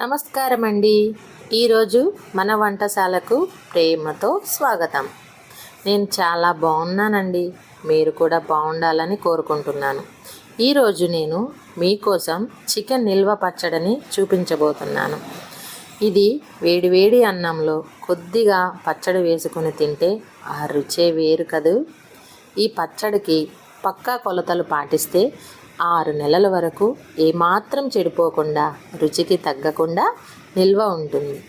నమస్కారం అండి ఈరోజు మన వంటశాలకు ప్రేమతో స్వాగతం. నేను చాలా బాగున్నానండి. మీరు కూడా బాగుండాలని కోరుకుంటున్నాను. ఈరోజు నేను మీకోసం చికెన్ నిల్వ పచ్చడిని చూపించబోతున్నాను. ఇది వేడివేడి అన్నంలో కొద్దిగా పచ్చడి వేసుకుని తింటే ఆ రుచే వేరు కదూ. ఈ పచ్చడికి పక్కా కొలతలు పాటిస్తే ఆరు నెలల వరకు ఏమాత్రం చెడిపోకుండా రుచికి తగ్గకుండా నిల్వ ఉంటుంది.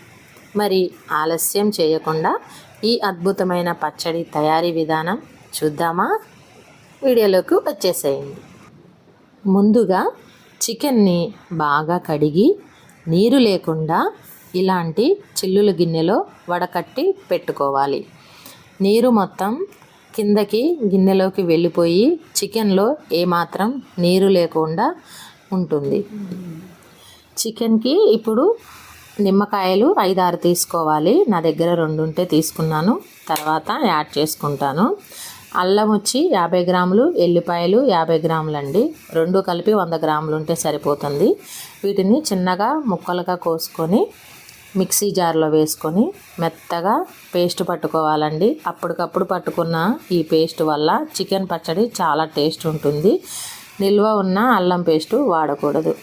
మరి ఆలస్యం చేయకుండా ఈ అద్భుతమైన పచ్చడి తయారీ విధానం చూద్దామా? వీడియోలోకి వచ్చేసేయండి. ముందుగా చికెన్ని బాగా కడిగి నీరు లేకుండా ఇలాంటి చిల్లుల గిన్నెలో వడకట్టి పెట్టుకోవాలి. నీరు మొత్తం కిందకి గిన్నెలోకి వెళ్ళిపోయి చికెన్లో ఏమాత్రం నీరు లేకుండా ఉంటుంది. చికెన్కి ఇప్పుడు నిమ్మకాయలు ఐదారు తీసుకోవాలి. నా దగ్గర రెండు ఉంటే తీసుకున్నాను. తర్వాత యాడ్ చేసుకుంటాను. అల్లం వచ్చి యాభై గ్రాములు ఎల్లిపాయలు యాభై గ్రాములు అండి రెండు కలిపి వంద గ్రాములు ఉంటే సరిపోతుంది. వీటిని చిన్నగా ముక్కలుగా కోసుకొని మిక్సీ జార్లో వేసుకొని మెత్తగా పేస్ట్ పట్టుకోవాలండి. అప్పటికప్పుడు పట్టుకున్న ఈ పేస్ట్ వల్ల చికెన్ పచ్చడి చాలా టేస్ట్ ఉంటుంది. నిల్వ ఉన్న అల్లం పేస్టు వాడకూడదు.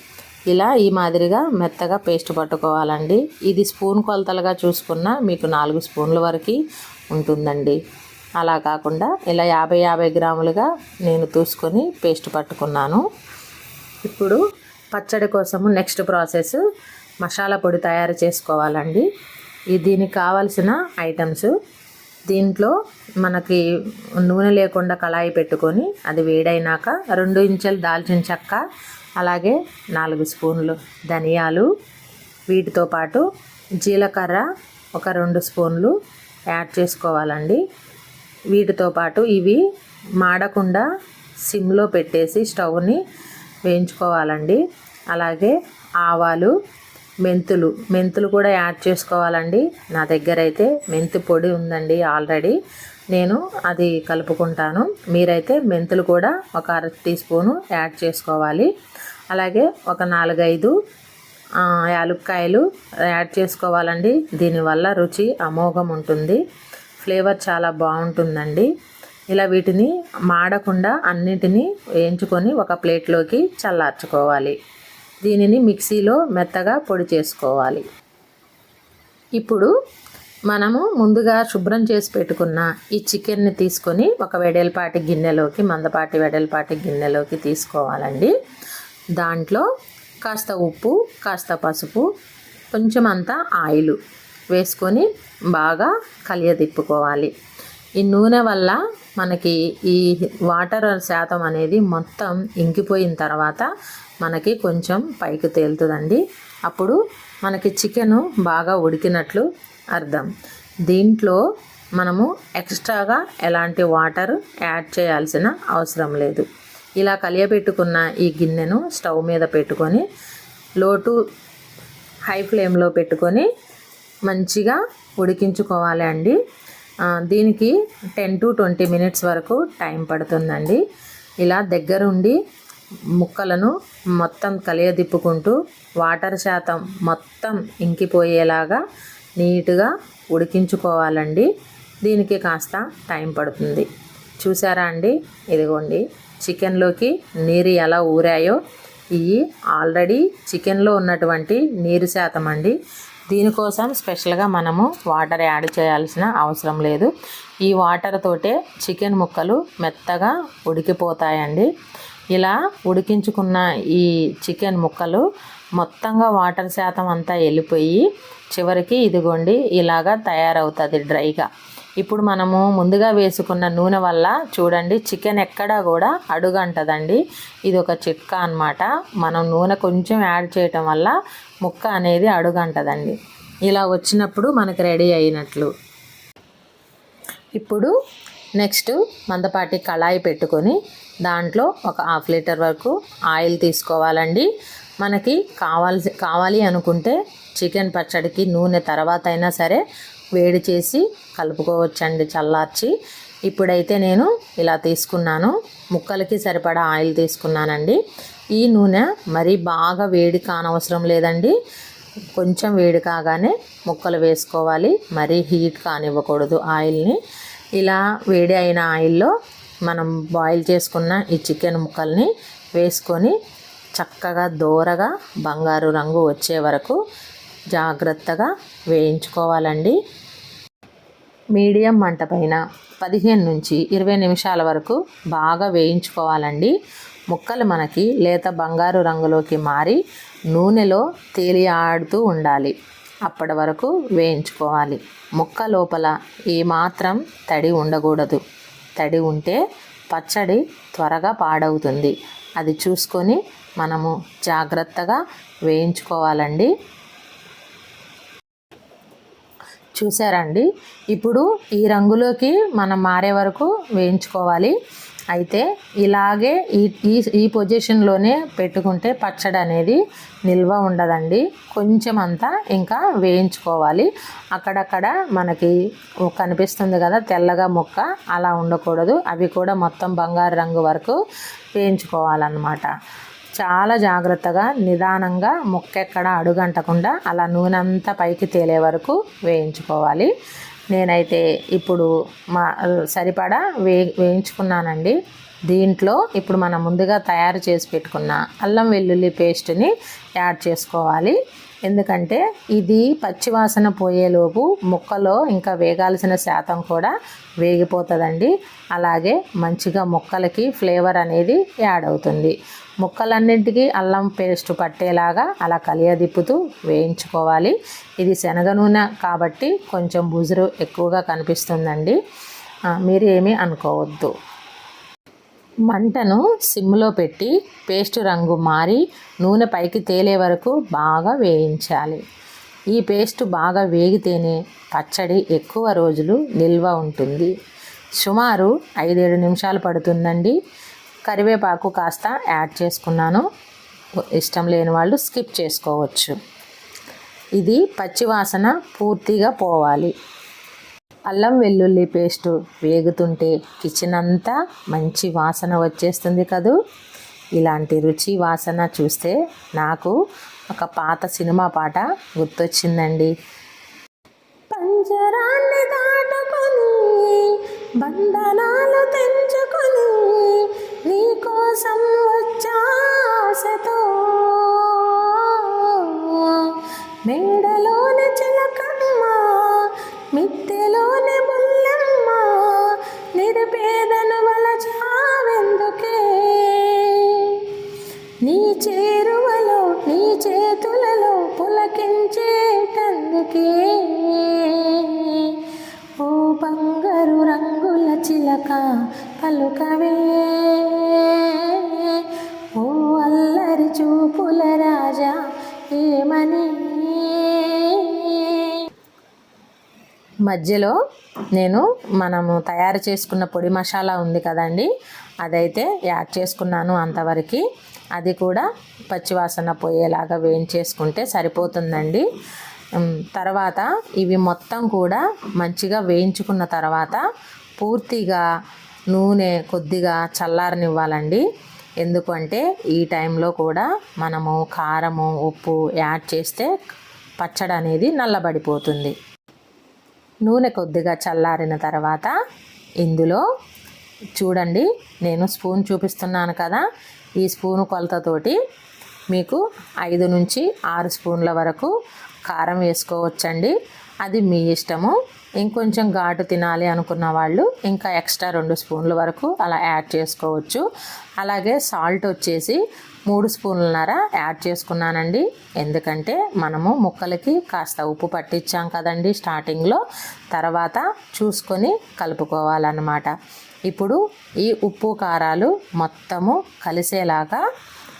ఇలా ఈ మాదిరిగా మెత్తగా పేస్ట్ పట్టుకోవాలండి. ఇది స్పూన్ కొలతలుగా చూసుకున్న మీకు నాలుగు స్పూన్ల వరకు ఉంటుందండి. అలా కాకుండా ఇలా యాభై యాభై గ్రాములుగా నేను చూసుకొని పేస్ట్ పట్టుకున్నాను. ఇప్పుడు పచ్చడి కోసము నెక్స్ట్ ప్రాసెస్ మసాలా పొడి తయారు చేసుకోవాలండి. ఈ దీనికి కావాల్సిన ఐటమ్స్ దీంట్లో మనకి నూనె లేకుండా కళాయి పెట్టుకొని అది వేడైనాక రెండు ఇంచెలు దాల్చిన చెక్క అలాగే నాలుగు స్పూన్లు ధనియాలు వీటితో పాటు జీలకర్ర ఒక రెండు స్పూన్లు యాడ్ చేసుకోవాలండి. వీటితో పాటు ఇవి మాడకుండా సిమ్లో పెట్టేసి స్టవ్ని వేయించుకోవాలండి. అలాగే ఆవాలు మెంతులు. మెంతులు కూడా యాడ్ చేసుకోవాలండి. నా దగ్గర అయితే మెంతి పొడి ఉందండి ఆల్రెడీ. నేను అది కలుపుకుంటాను. మీరైతే మెంతులు కూడా ఒక అర టీ స్పూను యాడ్ చేసుకోవాలి. అలాగే ఒక నాలుగైదు యాలుక్కాయలు యాడ్ చేసుకోవాలండి. దీనివల్ల రుచి అమోఘం ఉంటుంది. ఫ్లేవర్ చాలా బాగుంటుందండి. ఇలా వీటిని మాడకుండా అన్నిటినీ వేయించుకొని ఒక ప్లేట్లోకి చల్లార్చుకోవాలి. దీనిని మిక్సీలో మెత్తగా పొడి చేసుకోవాలి. ఇప్పుడు మనము ముందుగా శుభ్రం చేసి పెట్టుకున్న ఈ చికెన్ని తీసుకొని ఒక వెడల్పాటి గిన్నెలోకి మందపాటి వెడల్పాటి గిన్నెలోకి తీసుకోవాలండి. దాంట్లో కాస్త ఉప్పు కాస్త పసుపు కొంచెం అంతా ఆయిల్ వేసుకొని బాగా కలియదిప్పుకోవాలి. ఈ నూనె వల్ల మనకి ఈ వాటర్ శాతం అనేది మొత్తం ఇంకిపోయిన తర్వాత మనకి కొంచెం పైకి తేలుతుందండి. అప్పుడు మనకి చికెను బాగా ఉడికినట్లు అర్థం. దీంట్లో మనము ఎక్స్ట్రాగా ఎలాంటి వాటర్ యాడ్ చేయాల్సిన అవసరం లేదు. ఇలా కలియబెట్టుకున్న ఈ గిన్నెను స్టవ్ మీద పెట్టుకొని లోటు హై ఫ్లేమ్లో పెట్టుకొని మంచిగా ఉడికించుకోవాలి అండి దీనికి టెన్ టు ట్వంటీ మినిట్స్ వరకు టైం పడుతుందండి. ఇలా దగ్గరుండి ముక్కలను మొత్తం కలియదిప్పుకుంటూ వాటర్ శాతం మొత్తం ఇంకిపోయేలాగా నీట్గా ఉడికించుకోవాలండి. దీనికి కాస్త టైం పడుతుంది. చూసారా అండి? ఇదిగోండి. చికెన్లోకి నీరు ఎలా ఊరాయో ఇవి ఆల్రెడీ చికెన్లో ఉన్నటువంటి నీరు శాతం అండి దీనికోసం స్పెషల్గా మనము వాటర్ యాడ్ చేయాల్సిన అవసరం లేదు. ఈ వాటర్ తోటే చికెన్ ముక్కలు మెత్తగా ఉడికిపోతాయండి. ఇలా ఉడికించుకున్న ఈ చికెన్ ముక్కలు మొత్తంగా వాటర్ శాతం అంతా వెళ్ళిపోయి చివరికి ఇదిగోండి ఇలాగా తయారవుతుంది డ్రైగా. ఇప్పుడు మనము ముందుగా వేసుకున్న నూనె వల్ల చూడండి చికెన్ ఎక్కడా కూడా అడుగంటదండి. ఇది ఒక చిట్కా అన్నమాట. మనం నూనె కొంచెం యాడ్ చేయటం వల్ల ముక్క అనేది అడుగంటదండి. ఇలా వచ్చినప్పుడు మనకు రెడీ అయినట్లు. ఇప్పుడు నెక్స్ట్ మందపాటి కళాయి పెట్టుకొని దాంట్లో ఒక హాఫ్ లీటర్ వరకు ఆయిల్ తీసుకోవాలండి. మనకి కావాల్సి కావాలి అనుకుంటే చికెన్ పచ్చడికి నూనె తర్వాత అయినా సరే వేడి చేసి కలుపుకోవచ్చండి చల్లార్చి. ఇప్పుడైతే నేను ఇలా తీసుకున్నాను. ముక్కలకి సరిపడా ఆయిల్ తీసుకున్నానండి. ఈ నూనె మరీ బాగా వేడి కానవసరం లేదండి. కొంచెం వేడి కాగానే ముక్కలు వేసుకోవాలి. మరీ హీట్ కానివ్వకూడదు ఆయిల్ని. ఇలా వేడి అయిన ఆయిల్లో మనం బాయిల్ చేసుకున్న ఈ చికెన్ ముక్కల్ని వేసుకొని చక్కగా దోరగా బంగారు రంగు వచ్చే వరకు జాగ్రత్తగా వేయించుకోవాలండి. మీడియం మంట పైన పదిహేను నుంచి ఇరవై నిమిషాల వరకు బాగా వేయించుకోవాలండి. ముక్కలు మనకి లేత బంగారు రంగులోకి మారి నూనెలో తేలి ఆడుతూ ఉండాలి. అప్పటి వరకు వేయించుకోవాలి. ముక్క లోపల ఏమాత్రం తడి ఉండకూడదు. తడి ఉంటే పచ్చడి త్వరగా పాడవుతుంది. అది చూసుకొని మనము జాగ్రత్తగా వేయించుకోవాలండి. చూసారండి ఇప్పుడు ఈ రంగులోకి మనం మారే వరకు వేయించుకోవాలి. అయితే ఇలాగే ఈ ఈ ఈ పొజిషన్లోనే పెట్టుకుంటే పచ్చడి అనేది నిల్వ ఉండదండి. కొంచెం అంతా ఇంకా వేయించుకోవాలి. అక్కడక్కడ మనకి కనిపిస్తుంది కదా తెల్లగా ముక్క అలా ఉండకూడదు. అవి కూడా మొత్తం బంగారు రంగు వరకు వేయించుకోవాలన్నమాట. చాలా జాగ్రత్తగా నిదానంగా ముక్కెక్కడ అడుగంటకుండా అలా నూనె అంతా పైకి తేలే వరకు వేయించుకోవాలి. నేనైతే ఇప్పుడు మా సరిపడా వే వేయించుకున్నానండి. దీంట్లో ఇప్పుడు మనం ముందుగా తయారు చేసి పెట్టుకున్న అల్లం వెల్లుల్లి పేస్ట్ని యాడ్ చేసుకోవాలి. ఎందుకంటే ఇది పచ్చివాసన పోయేలోపు ముక్కలో ఇంకా వేగాల్సిన శాతం కూడా వేగిపోతుందండి. అలాగే మంచిగా ముక్కలకి ఫ్లేవర్ అనేది యాడ్ అవుతుంది. ముక్కలన్నింటికి అల్లం పేస్ట్ పట్టేలాగా అలా కలియదిప్పుతూ వేయించుకోవాలి. ఇది శనగ నూనె కాబట్టి కొంచెం బుజురు ఎక్కువగా కనిపిస్తుందండి. మీరు ఏమీ అనుకోవద్దు. మంటను సిమ్లో పెట్టి పేస్ట్ రంగు మారి నూనె పైకి తేలే వరకు బాగా వేయించాలి. ఈ పేస్ట్ బాగా వేగితేనే పచ్చడి ఎక్కువ రోజులు నిల్వ ఉంటుంది. సుమారు ఐదేడు నిమిషాలు పడుతుందండి. కరివేపాకు కాస్త యాడ్ చేసుకున్నాను. ఇష్టం లేని వాళ్ళు స్కిప్ చేసుకోవచ్చు. ఇది పచ్చివాసన పూర్తిగా పోవాలి. అల్లం వెల్లుల్లి పేస్టు వేగుతుంటే కిచెన్ అంతా మంచి వాసన వచ్చేస్తుంది కదూ. ఇలాంటి రుచి వాసన చూస్తే నాకు ఒక పాత సినిమా పాట గుర్తొచ్చిందండి. పంజరాన్ని దాటుకొని బంధనాలు తెంచుకొని నీకోసం పలుకవే. ఓ అల్లరి చూపుల రాజా ఏమని? మధ్యలో నేను మనము తయారు చేసుకున్న పొడి మసాలా ఉంది కదండి అదైతే యాడ్ చేసుకున్నాను అంతవరకు. అది కూడా పచ్చివాసన పోయేలాగా వేయించేసుకుంటే సరిపోతుందండి. తర్వాత ఇవి మొత్తం కూడా మంచిగా వేయించుకున్న తర్వాత పూర్తిగా నూనె కొద్దిగా చల్లారనివ్వాలండి. ఎందుకంటే ఈ టైంలో కూడా మనము కారము ఉప్పు యాడ్ చేస్తే పచ్చడి అనేది నల్లబడిపోతుంది. నూనె కొద్దిగా చల్లారిన తర్వాత ఇందులో చూడండి నేను స్పూన్ చూపిస్తున్నాను కదా. ఈ స్పూను కొలతతోటి మీకు ఐదు నుంచి ఆరు స్పూన్ల వరకు కారం వేసుకోవచ్చండి. అది మీ ఇష్టము. ఇంకొంచెం ఘాటు తినాలి అనుకున్న వాళ్ళు ఇంకా ఎక్స్ట్రా రెండు స్పూన్ల వరకు అలా యాడ్ చేసుకోవచ్చు. అలాగే సాల్ట్ వచ్చేసి మూడు స్పూన్లన్నర యాడ్ చేసుకున్నానండి. ఎందుకంటే మనము ముక్కలకి కాస్త ఉప్పు పట్టించాం కదండి స్టార్టింగ్లో. తర్వాత చూసుకొని కలుపుకోవాలన్నమాట. ఇప్పుడు ఈ ఉప్పు కారాలు మొత్తము కలిసేలాగా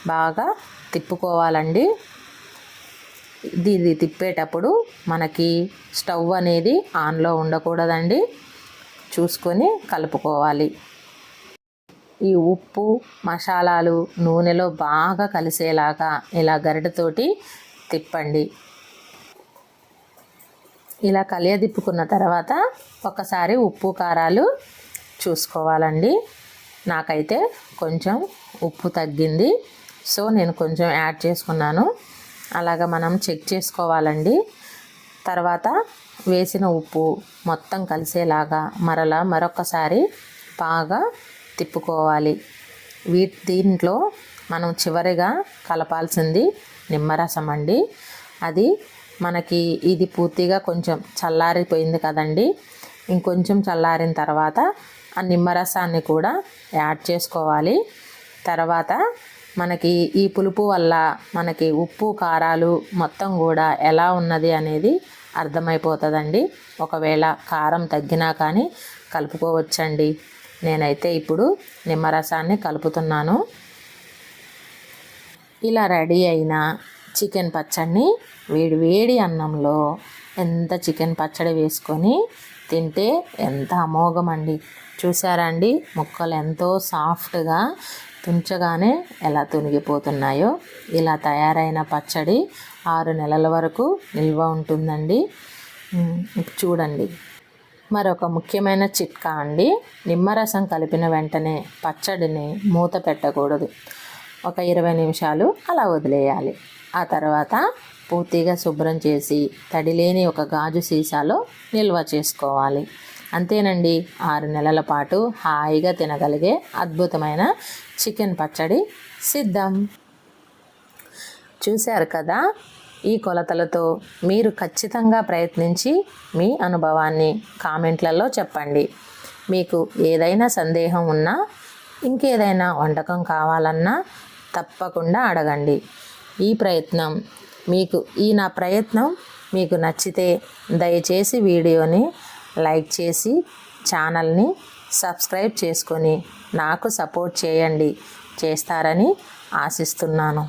బాగా తిప్పుకోవాలండి. ఇది తిప్పేటప్పుడు మనకి స్టవ్ అనేది ఆన్లో ఉండకూడదండి. చూసుకొని కలుపుకోవాలి. ఈ ఉప్పు మసాలాలు నూనెలో బాగా కలిసేలాగా ఇలా గరిటతోటి తిప్పండి. ఇలా కలియదిప్పుకున్న తర్వాత ఒకసారి ఉప్పు కారాలు చూసుకోవాలండి. నాకైతే కొంచెం ఉప్పు తగ్గింది. సో నేను కొంచెం యాడ్ చేసుకున్నాను. అలాగ మనం చెక్ చేసుకోవాలండి. తర్వాత వేసిన ఉప్పు మొత్తం కలిసేలాగా మరలా మరొకసారి బాగా తిప్పుకోవాలి. వీ దీంట్లో మనం చివరిగా కలపాల్సింది నిమ్మరసం అండి. అది మనకి ఇది పూర్తిగా కొంచెం చల్లారిపోయింది కదండి. ఇంకొంచెం చల్లారిన తర్వాత ఆ నిమ్మరసాన్ని కూడా యాడ్ చేసుకోవాలి. తర్వాత మనకి ఈ పులుపు వల్ల మనకి ఉప్పు కారాలు మొత్తం కూడా ఎలా ఉన్నది అనేది అర్థమైపోతుందండి. ఒకవేళ కారం తగ్గినా కానీ కలుపుకోవచ్చండి. నేనైతే ఇప్పుడు నిమ్మరసాన్ని కలుపుతున్నాను. ఇలా రెడీ అయిన చికెన్ పచ్చడిని వేడి వేడి అన్నంలో ఎంత చికెన్ పచ్చడి వేసుకొని తింటే ఎంత అమోఘం అండి చూసారా అండి? ముక్కలు ఎంతో సాఫ్ట్గా తుంచగానే ఎలా తునిగిపోతున్నాయో ఇలా తయారైన పచ్చడి ఆరు నెలల వరకు నిల్వ ఉంటుందండి. చూడండి. మరొక ముఖ్యమైన చిట్కా అండి నిమ్మరసం కలిపిన వెంటనే పచ్చడిని మూత పెట్టకూడదు. ఒక ఇరవై నిమిషాలు అలా వదిలేయాలి. ఆ తర్వాత పూర్తిగా శుభ్రం చేసి తడిలేని ఒక గాజు సీసాలో నిల్వ చేసుకోవాలి. అంతేనండి. ఆరు నెలల పాటు హాయిగా తినగలిగే అద్భుతమైన చికెన్ పచ్చడి సిద్ధం. చూశారు కదా? ఈ కొలతలతో మీరు ఖచ్చితంగా ప్రయత్నించి మీ అనుభవాన్ని కామెంట్లలో చెప్పండి. మీకు ఏదైనా సందేహం ఉన్నా ఇంకేదైనా వంటకం కావాలన్నా తప్పకుండా అడగండి. ఈ ప్రయత్నం మీకు ఈ నా ప్రయత్నం మీకు నచ్చితే దయచేసి వీడియోని లైక్ చేసి ఛానల్ని సబ్స్క్రైబ్ చేసుకొని నాకు సపోర్ట్ చేయండి. చేస్తారని ఆశిస్తున్నాను.